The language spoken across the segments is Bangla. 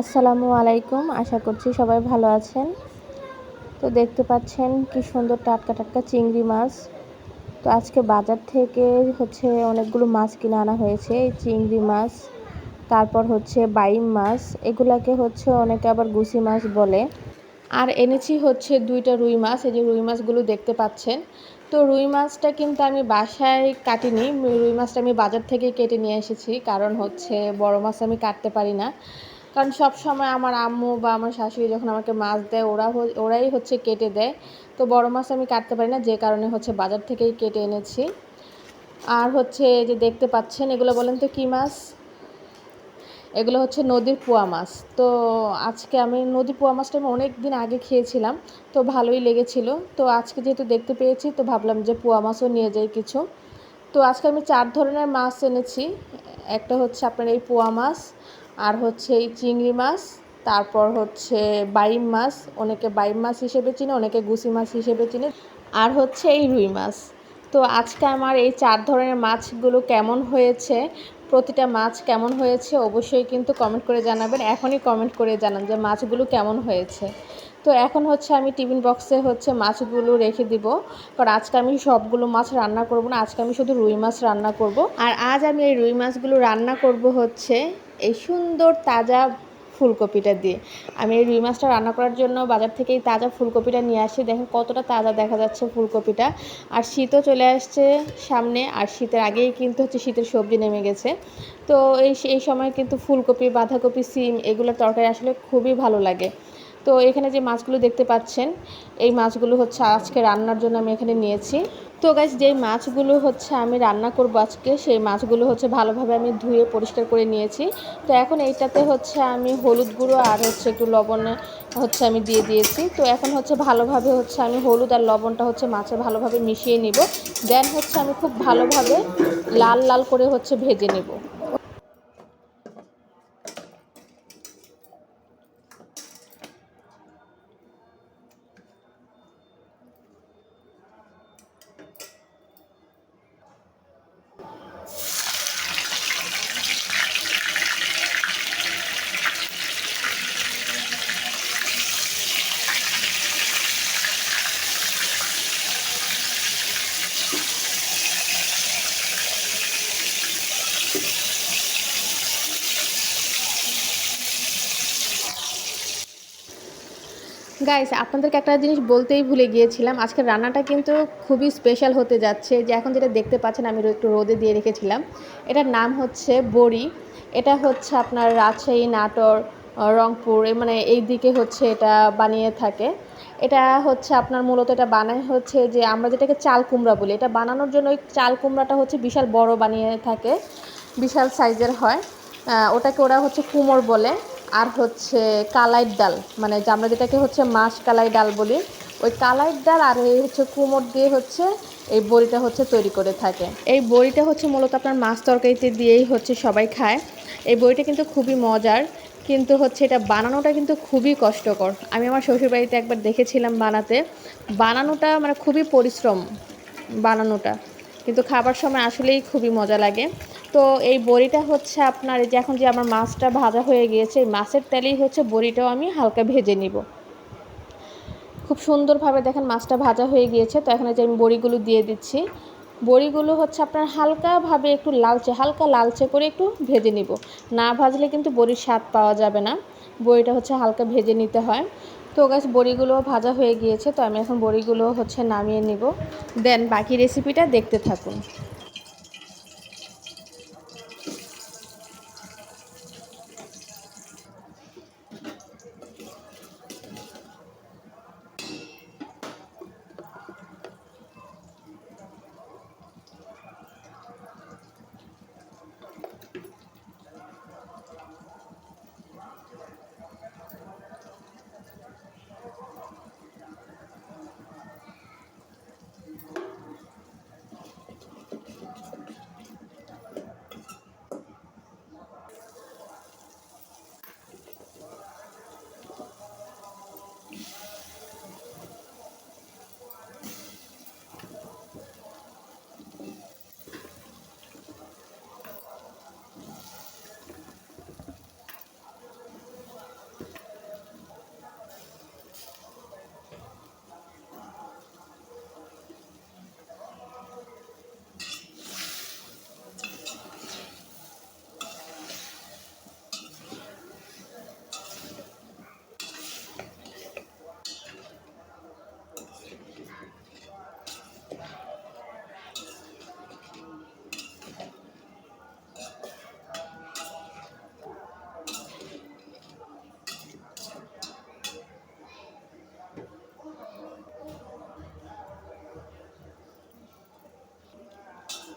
আসসালামু আলাইকুম, আশা করছি সবাই ভালো আছেন। তো দেখতে পাচ্ছেন কি সুন্দর টাটকা টাটকা চিংড়ি মাছ। তো আজকে বাজার থেকে হচ্ছে অনেকগুলো মাছ কিনে আনা হয়েছে চিংড়ি মাছ, তারপর হচ্ছে বাইম মাছ, এগুলাকে হচ্ছে অনেকে আবার গুছি মাছ বলে। আর এনেছি হচ্ছে দুইটা রুই মাছ, এই যে রুই মাছগুলো দেখতে পাচ্ছেন। তো রুই মাছটা কিন্তু আমি বাসায় কাটিনি, রুই মাছটা আমি বাজার থেকে কেটে নিয়ে এসেছি, কারণ হচ্ছে বড় মাছ আমি কাটতে পারি না। কারণ সব সময় আমার আম্মু বা আমার শাশুড়ি যখন আমাকে মাছ দেয়, ওরা ওরাই হচ্ছে কেটে দেয়। তো বড় মাছ আমি কাটতে পারি না, যে কারণে হচ্ছে বাজার থেকেই কেটে এনেছি। আর হচ্ছে যে দেখতে পাচ্ছেন, এগুলো বলেন তো কী মাছ? এগুলো হচ্ছে নদীর পোয়া মাছ। তো আজকে আমি নদীর পোয়া মাছটা আমি অনেক দিন আগে খেয়েছিলাম, তো ভালোই লেগেছিল। তো আজকে যেহেতু দেখতে পেয়েছি, তো ভাবলাম যে পোয়া মাছও নিয়ে যাই কিছু। তো আজকে আমি চার ধরনের মাছ এনেছি। একটা হচ্ছে আপনার এই পোয়া মাছ আর হচ্ছে এই চিংড়ি মাছ, তারপর হচ্ছে বাইম মাছ, অনেকে বাইম মাছ হিসেবে চিনে, অনেকে গুসি মাছ হিসেবে চিনে, আর হচ্ছে এই রুই মাছ। তো আজকে আমার এই চার ধরনের মাছগুলো কেমন হয়েছে, প্রতিটা মাছ কেমন হয়েছে, অবশ্যই কিন্তু কমেন্ট করে জানাবেন। এখনই কমেন্ট করে জানান যে মাছগুলো কেমন হয়েছে। তো এখন হচ্ছে আমি টিফিন বক্সে হচ্ছে মাছগুলো রেখে দিব, কারণ আজকে আমি সবগুলো মাছ রান্না করব না, আজকে আমি শুধু রুই মাছ রান্না করব। আর আজ আমি এই রুই মাছগুলো রান্না করব হচ্ছে এই সুন্দর তাজা ফুলকপিটা দিয়ে। আমি এই রুই মাছটা রান্না করার জন্য বাজার থেকে এই তাজা ফুলকপিটা নিয়ে আসি। দেখেন কতটা তাজা দেখা যাচ্ছে ফুলকপিটা। আর শীতও চলে আসছে সামনে, আর শীতের আগেই কিন্তু হচ্ছে শীতের সবজি নেমে গেছে। তো এই এই সময় কিন্তু ফুলকপি, বাঁধাকপি, সিম এগুলো তরকারি আসলে খুবই ভালো লাগে। তো এখানে যে মাছগুলো দেখতে পাচ্ছেন, এই মাছগুলো হচ্ছে আজকে রান্নার জন্য আমি এখানে নিয়েছি। তো গাছ যেই মাছগুলো হচ্ছে আমি রান্না করব আজকে, সেই মাছগুলো হচ্ছে ভালোভাবে আমি ধুয়ে পরিষ্কার করে নিয়েছি। তো এখন এইটাতে হচ্ছে আমি হলুদ গুঁড়ো আর হচ্ছে একটু লবণে হচ্ছে আমি দিয়ে দিয়েছি। তো এখন হচ্ছে ভালোভাবে হচ্ছে আমি হলুদ আর লবণটা হচ্ছে মাছে ভালোভাবে মিশিয়ে নিব। দেন হচ্ছে আমি খুব ভালোভাবে লাল লাল করে হচ্ছে ভেজে নেব। গাইস আপনাদেরকে একটা জিনিস বলতেই ভুলে গিয়েছিলাম। আজকের রান্নাটা কিন্তু খুবই স্পেশাল হতে যাচ্ছে। যে এখন যেটা দেখতে পাচ্ছেন, আমি একটু রোদে দিয়ে রেখেছিলাম। এটার নাম হচ্ছে বড়ি। এটা হচ্ছে আপনার রাজশাহী, নাটোর রংপুর মানে এই দিকে হচ্ছে এটা বানিয়ে থাকে। এটা হচ্ছে আপনার মূলত এটা বানায় হচ্ছে যে আমরা যেটাকে চাল কুমড়া বলি, এটা বানানোর জন্য ওই চাল কুমড়াটা হচ্ছে বিশাল বড় বানিয়ে থাকে, বিশাল সাইজের হয়। ওটাকে ওরা হচ্ছে কুমোর বলে। আর হচ্ছে কালাইট ডাল মানে আমরা যেটাকে হচ্ছে মাছ কালাই ডাল বলি, ওই কালাইট ডাল আর এই হচ্ছে কুমোর দিয়ে হচ্ছে এই বড়িটা হচ্ছে তৈরি করে থাকে। এই বড়িটা হচ্ছে মূলত আপনার মাছ তরকারিতে দিয়েই হচ্ছে সবাই খায়। এই বড়িটা কিন্তু খুবই মজার, কিন্তু হচ্ছে এটা বানানোটা কিন্তু খুবই কষ্টকর। আমি আমার শ্বশুরবাড়িতে একবার দেখেছিলাম বানাতে। বানানোটা মানে খুবই পরিশ্রম বানানোটা, কিন্তু খাবার সময় আসলেই খুবই মজা লাগে। তো এই বড়িটা হচ্ছে আপনার এই যে এখন যে আমার মাছটা ভাজা হয়ে গিয়েছে, এই মাছের তেলেই হচ্ছে বড়িটাও আমি হালকা ভেজে নিব। খুব সুন্দরভাবে দেখেন মাছটা ভাজা হয়ে গিয়েছে, তো এখন যে আমি বড়িগুলো দিয়ে দিচ্ছি। বড়িগুলো হচ্ছে আপনার হালকাভাবে একটু লালচে, হালকা লালচে করে একটু ভেজে নিব। না ভাজলে কিন্তু বড়ির স্বাদ পাওয়া যাবে না, বড়িটা হচ্ছে হালকা ভেজে নিতে হয়। তো গাছ বড়িগুলো ভাজা হয়ে গিয়েছে, তো আমি এখন বড়িগুলো হচ্ছে নামিয়ে নিব। দেন বাকি রেসিপিটা দেখতে থাকুন।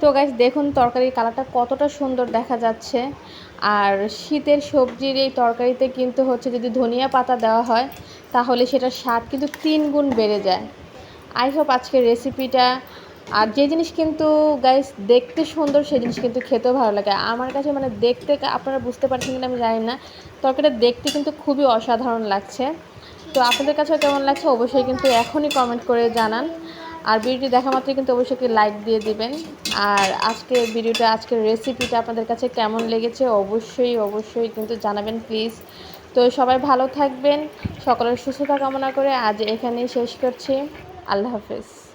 তো গাইজ দেখুন তরকারির কালারটা কতটা সুন্দর দেখা যাচ্ছে। আর শীতের সবজির এই তরকারিতে কিন্তু হচ্ছে যদি ধনিয়া পাতা দেওয়া হয়, তাহলে সেটার স্বাদ কিন্তু তিন গুণ বেড়ে যায়। আই হোপ আজকের রেসিপিটা আর যে জিনিস কিন্তু গাইস দেখতে সুন্দর, সেই জিনিস কিন্তু খেতেও ভালো লাগে। আমার কাছে মানে দেখতে আপনারা বুঝতে পারছেন কিনা আমি জানি না। তরকারিটা দেখতে কিন্তু খুবই অসাধারণ লাগছে। তো আপনাদের কাছেও কেমন লাগছে, অবশ্যই কিন্তু এখনই কমেন্ট করে জানান। আর ভিডিওটি দেখা মাত্রই কিন্তু অবশ্যই একটি লাইক দিয়ে দিবেন। আর আজকে ভিডিওটা, আজকের রেসিপিটা আপনাদের কাছে কেমন লেগেছে অবশ্যই অবশ্যই কিন্তু জানাবেন প্লিজ তো সবাই ভালো থাকবেন, সকলের সুস্থতা কামনা করে আজ এখানেই শেষ করছি। আল্লাহ হাফেজ।